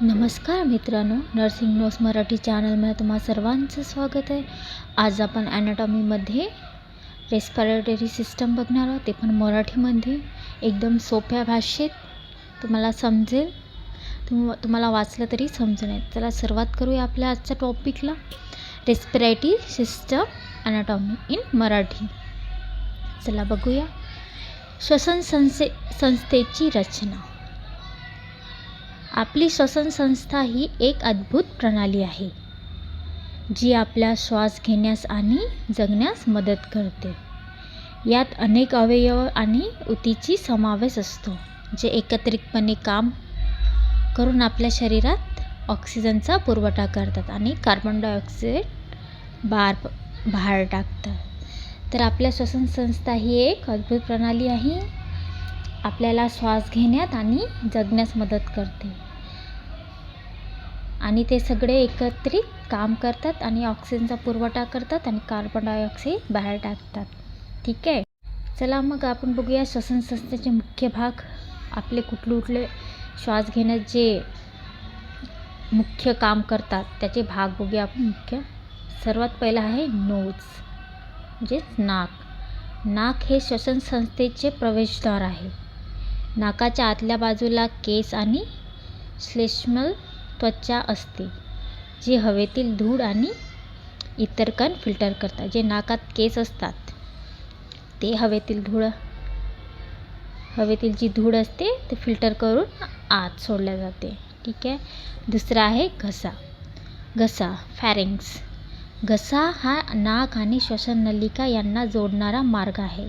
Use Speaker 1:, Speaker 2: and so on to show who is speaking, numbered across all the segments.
Speaker 1: नमस्कार मित्रांनो nursing notes Marathi चॅनलमध्ये तुम्हा सर्वांचं स्वागत आहे. आज आपण ॲनाटॉमीमध्ये रेस्पिरेटरी सिस्टम बघणार आहोत. ते पण मराठीमध्ये. एकदम सोप्या भाषेत तुम्हाला समजेल. तुम तुम्हाला वाचलं तरी समजून येईल. चला सुरुवात करूया आपल्या आजच्या टॉपिकला respiratory system anatomy in Marathi. चला बघूया. श्वसन संस्थे संस्थेची रचना. आपली श्वसन संस्था ही एक अद्भुत प्रणाली आहे जी आपला श्वास घेण्यास आणि जगण्यास मदत करते. यात अनेक अवयव आणि ऊतीची समावेश असतो जे एकत्रितपणे काम करून आपल्या शरीरात ऑक्सिजनचा पुरवठा करतात आणि कार्बन डायऑक्साईड बार बाहेर टाकतात. तर आपल्या श्वसन संस्था ही एक अद्भुत प्रणाली आहे आपल्याला श्वास घेण्यात आणि जगण्यास मदत करते. आणि ते सगळे एकत्रित काम करतात आणि ऑक्सिजनचा पुरवठा करतात आणि कार्बन डायऑक्साईड बाहेर टाकतात. ठीक आहे? चला मग आपण बघूया श्वसन संस्थेचे मुख्य भाग. आपले कुठले कुठले श्वास घेण्यात जे मुख्य काम करतात त्याचे भाग बघूया आपण मुख्य. सर्वात पहिला आहे नोज म्हणजेच नाक. नाक हे श्वसन संस्थेचे प्रवेशद्वार आहे. नाकाच्या आतल्या बाजूला केस आणि श्लेष्मल त्वचा असते जी हवेतील धूळ आणि इतर कण फिल्टर करतात जे नाकात केस असतात. ते हवेतील धूळ हवेतील जी धूळ असते ते फिल्टर करून आत सोडल्या जाते. ठीक आहे? दुसरा आहे घसा. घसा फॅरिंग्स घसा हा नाक आणि श्वसन नलिका यांना जोडणारा मार्ग आहे.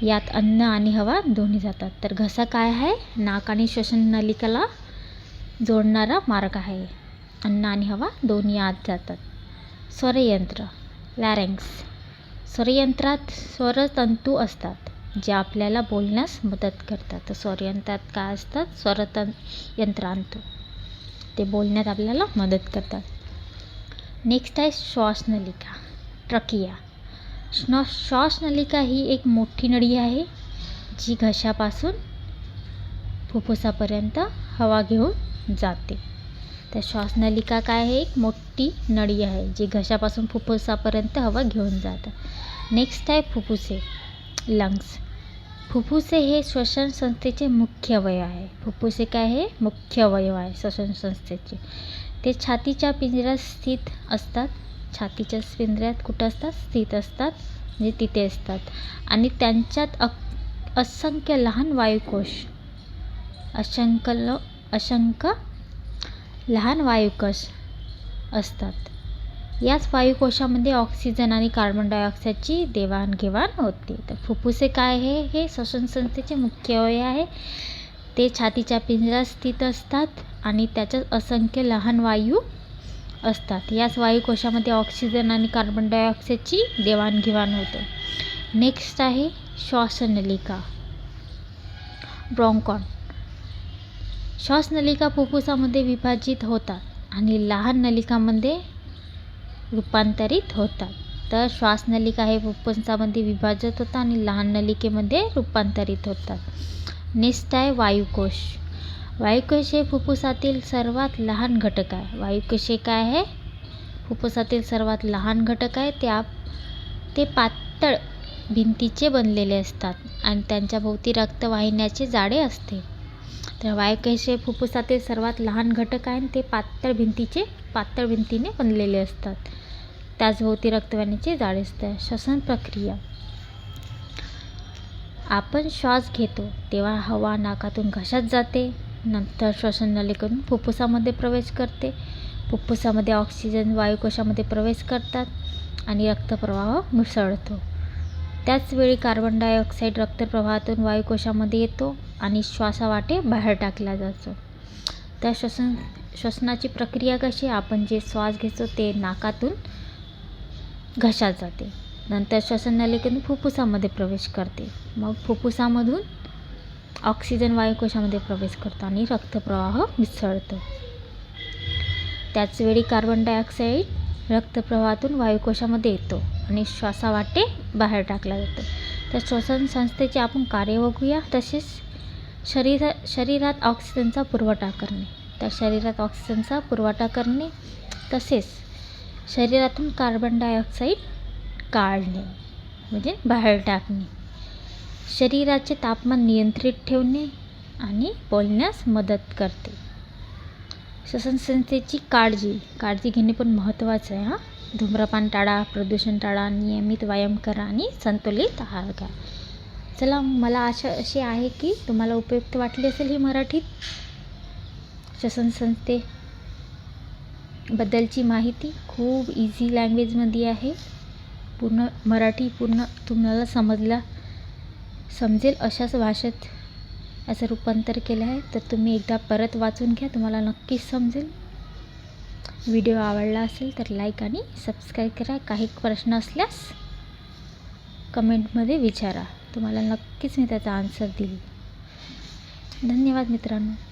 Speaker 1: यात अन्न आणि हवा दोन्ही जातात. तर घसा काय आहे? नाक आणि श्वसन नलिकाला जोडणारा मार्ग आहे. अन्न आणि हवा दोन्ही आत जातात. स्वरयंत्र लॅरेंग्स स्वरयंत्रात स्वरतंतू असतात जे आपल्याला बोलण्यास मदत करतात. तर स्वरयंत्रात काय असतात? स्वरतं यंत्रांत ते बोलण्यात आपल्याला मदत करतात. नेक्स्ट आहे श्वासनलिका ट्रकिया श्न श्वासनलिका ही एक मोठी नळी आहे जी घशापासून फुफ्फुसापर्यंत हवा घेऊन जाते. तर श्वासनलिका काय आहे? एक मोठी नळी आहे जी घशापासून फुफ्फुसापर्यंत हवा घेऊन जातं. नेक्स्ट आहे फुफ्फुसे लंग्स फुफ्फुसे हे श्वसन संस्थेचे मुख्य अवयव आहे. फुफ्फुसे काय आहे? मुख्य अवयव आहे श्वसन संस्थेचे ते छातीच्या पिंजऱ्यात स्थित असतात. छातीच्या पिंजऱ्यात कुठं असतात? स्थित असतात म्हणजे तिथे असतात. आणि त्यांच्यात अक असंख्य लहान वायुकोश असंख्य असंख्य लहान वायुकश असतात. याच वायुकोशामध्ये ऑक्सिजन आणि कार्बन डायऑक्साईडची देवाणघेवाण होते. तर फुफ्फुसे काय आहे? हे श्वसन संस्थेचे मुख्य अवयव आहे. ते छातीच्या पिंजऱ्यात स्थित असतात आणि त्याच्यात असंख्य लहान वायू असतात. याच वायुकोशामध्ये ऑक्सिजन आणि कार्बन डायऑक्साईडची देवाणघेवाण होते. नेक्स्ट आहे श्वासनलिका. ब्रॉन्कॉन श्वासनलिका फुफ्फुसामध्ये विभाजित होतात आणि लहान नलिकामध्ये रूपांतरित होतात. तर श्वासनलिका हे फुफ्फुसामध्ये विभाजित होतात आणि लहान नलिकेमध्ये रूपांतरित होतात. नेक्स्ट आहे वायुकोश. वायुकोश हे फुफ्फुसातील सर्वात लहान घटक आहे. वायुकोश हे काय आहे? फुफ्फुसातील सर्वात लहान घटक आहे. त्या ते पातळ भिंतीचे बनलेले असतात आणि त्यांच्या भोवती रक्तवाहिन्याचे जाळे असते. तर वायकेशे हे फुफ्फुसातील सर्वात लहान घटक आहे आणि ते पातळ भिंतीचे पातळ भिंतीने बनलेले असतात. त्याचभोवती रक्तवाहिनीचे जाळे असते श्वसन प्रक्रिया. आपण श्वास घेतो तेव्हा हवा नाकातून घशात जाते. नंतर श्वसन नलिकेतून फुफ्फुसामध्ये प्रवेश करते. फुफ्फुसामध्ये ऑक्सिजन वायुकोशामध्ये प्रवेश करतात आणि रक्तप्रवाह मिसळतो. त्याचवेळी कार्बन डायऑक्साईड रक्तप्रवाहातून वायुकोशामध्ये येतो. आणि श्वासावाटे बाहेर टाकला जातो. त्या श्वसन श्वसनाची प्रक्रिया कशी आपण जे श्वास घेतो ते नाकातून घशात जाते. नंतर श्वसननलिकेतून फुफ्फुसामध्ये प्रवेश करते. मग फुफ्फुसामधून ऑक्सिजन वायुकोशामध्ये प्रवेश करतो आणि रक्तप्रवाह मिसळतो. त्याचवेळी कार्बन डायऑक्साईड रक्तप्रवाहातून वायुकोशामध्ये येतो आणि श्वासावाटे बाहेर टाकला जातो. तर श्वसन संस्थेचे आपण कार्य बघूया. तसेच शरीरा शरीरात ऑक्सिजनचा पुरवठा करणे. तर शरीरात ऑक्सिजनचा पुरवठा करणे तसेच शरीरातून कार्बन डायऑक्साईड काढणे म्हणजे बाहेर टाकणे. शरीराचे तापमान नियंत्रित ठेवणे आणि बोलण्यास मदत करते. श्वसनसंस्थेची काळजी काळजी घेणे पण महत्त्वाचं आहे हां. धूम्रपान टाळा प्रदूषण टाळा नियमित व्यायाम करा आणि संतुलित आहार घ्या. चला मला आशा अशी आहे की तुम्हाला उपयुक्त वाटली असेल ही मराठीत श्वसनसंस्थेबद्दलची माहिती खूप इझी लँग्वेजमध्ये आहे. पूर्ण मराठी पूर्ण तुम्हाला समजला समजेल अशाच भाषेत याचं रूपांतर केलं आहे. तर तुम्ही एकदा परत वाचून घ्या तुम्हाला नक्कीच समजेल. व्हिडिओ आवडला असेल तर लाईक आणि सबस्क्राईब करा. काही प्रश्न असल्यास कमेंटमध्ये विचारा. तुम्हाला नक्कीच मी त्याचा आन्सर देईल. धन्यवाद मित्रांनो.